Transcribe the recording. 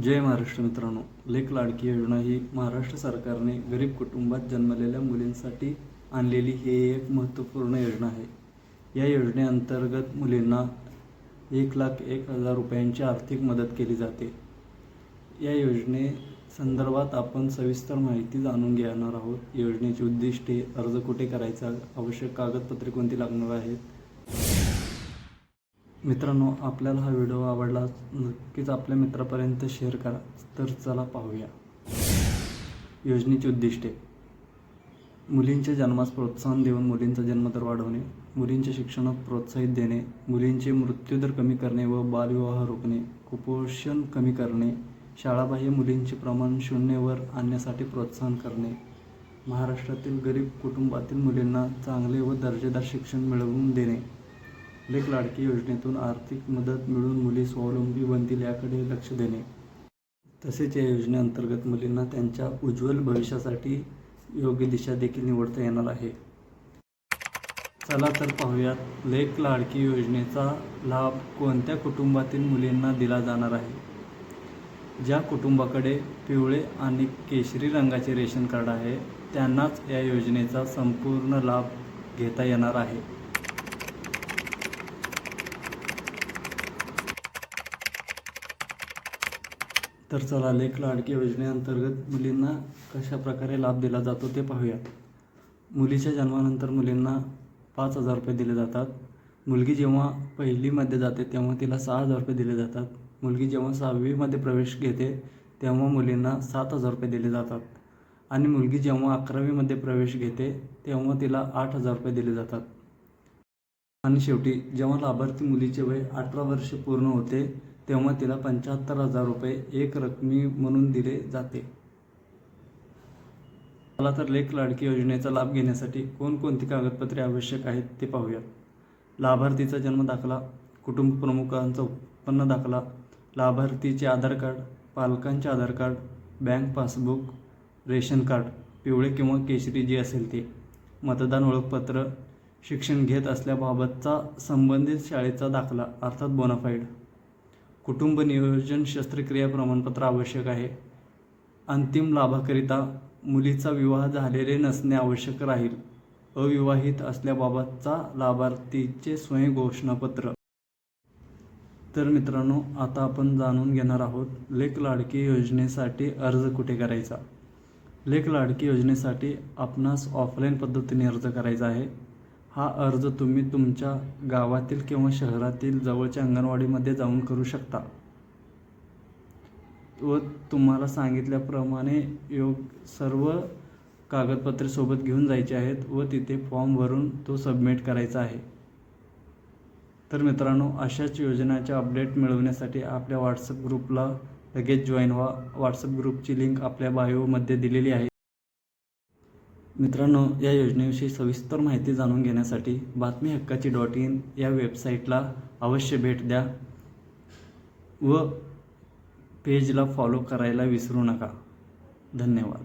जय महाराष्ट्र मित्रांनो. लेख लाडकी योजना ही महाराष्ट्र सरकारने गरीब कुटुंबात जन्मलेल्या मुलींसाठी आणलेली ही एक महत्त्वपूर्ण योजना आहे. या योजनेअंतर्गत मुलींना एक लाख एक हजार रुपयांची आर्थिक मदत केली जाते. या योजने संदर्भात आपण सविस्तर माहिती जाणून घेणार आहोत. योजनेची उद्दिष्टे अर्ज कुठे करायचा आवश्यक कागदपत्रे कोणती लागणार आहेत? मित्रांनो आपल्याला हा व्हिडिओ आवडला नक्कीच आपल्या मित्रापर्यंत शेअर करा. तर चला पाहूया. योजनेची उद्दिष्टे. मुलींच्या जन्मास प्रोत्साहन देऊन मुलींचा जन्मदर वाढवणे मुलींच्या शिक्षणात प्रोत्साहित देणे मुलींचे मृत्यूदर कमी करणे व बालविवाह रोखणे कुपोषण कमी करणे शाळाबाह्य मुलींचे प्रमाण शून्यवर आणण्यासाठी प्रोत्साहन करणे. महाराष्ट्रातील गरीब कुटुंबातील मुलींना चांगले व दर्जेदार शिक्षण मिळवून देणे. लेख लाडकी योजनेतून आर्थिक मदत मिळून मुली स्वावलंबी बनतील याकडे लक्ष देणे. तसेच या योजनेअंतर्गत मुलींना त्यांच्या उज्ज्वल भविष्यासाठी योग्य दिशा देखील निवडता येणार आहे. चला तर पाहूयात लेख लाडकी योजनेचा लाभ कोणत्या कुटुंबातील मुलींना दिला जाणार आहे? ज्या कुटुंबाकडे पिवळे आणि केशरी रंगाचे रेशन कार्ड आहे त्यांनाच या योजनेचा संपूर्ण लाभ घेता येणार आहे. तर चला लेख लाडकी योजनेअंतर्गत मुलींना कशा प्रकारे लाभ दिला जातो ते पाहूयात. मुलीच्या जन्मानंतर मुलींना पाच हजार रुपये दिले जातात. मुलगी जेव्हा पहिलीमध्ये जाते तेव्हा तिला सहा हजार रुपये दिले जातात. मुलगी जेव्हा सहावीमध्ये प्रवेश घेते तेव्हा मुलींना सात हजार रुपये दिले जातात. आणि मुलगी जेव्हा अकरावीमध्ये प्रवेश घेते तेव्हा तिला आठ हजार रुपये दिले जातात. आणि शेवटी जेव्हा लाभार्थी मुलीचे वय अठरा वर्ष पूर्ण होते तेव्हा तिला पंच्याहत्तर हजार रुपये एक रकमी म्हणून दिले जाते. मला तर लेख लाडकी योजनेचा लाभ घेण्यासाठी कोणकोणती कागदपत्रे आवश्यक आहेत ते पाहूयात. लाभार्थीचा जन्म दाखला कुटुंब प्रमुखांचा उत्पन्न दाखला लाभार्थीचे आधार कार्ड पालकांचे Aadhaar card bank passbook ration card पिवळे किंवा केशरी जे असेल ते मतदान ओळखपत्र शिक्षण घेत असल्याबाबतचा संबंधित शाळेचा दाखला अर्थात बोनाफाईड कुटुंब नियोजन शस्त्रक्रिया प्रमाणपत्र आवश्यक आहे. अंतिम लाभाकरिता मुलीचा विवाह झालेले नसणे आवश्यक राहील. अविवाहित असल्याबाबतचा लाभार्थीचे स्वयं घोषणापत्र तर मित्रांनो आता आपण जाणून घेणार आहोत लेख लाडकी योजनेसाठी अर्ज कुठे करायचा? लेख लाडकी योजनेसाठी आपणास ऑफलाईन पद्धतीने अर्ज करायचा आहे. हा अर्ज तुम्ही तुमच्या गावातील किंवा शहरातील जवळच्या अंगणवाडीमध्ये जाऊन करू शकता. व तुम्हाला सांगितल्याप्रमाणे योग सर्व कागदपत्रे सोबत घेऊन जायचे आहेत व तिथे फॉर्म भरून तो सबमिट करायचा आहे. तर मित्रांनो अशाच योजनाच्या अपडेट मिळवण्यासाठी आपल्या व्हॉट्सअप ग्रुपला लगेच जॉईन व्हा. व्हॉट्सअप ग्रुपची लिंक आपल्या बायोमध्ये दिलेली आहे. मित्रांनो या योजनेविषयी सविस्तर माहिती जाणून घेण्यासाठी बातमी हक्काची डॉट इन या वेबसाईटला अवश्य भेट द्या व पेजला फॉलो करायला विसरू नका. धन्यवाद.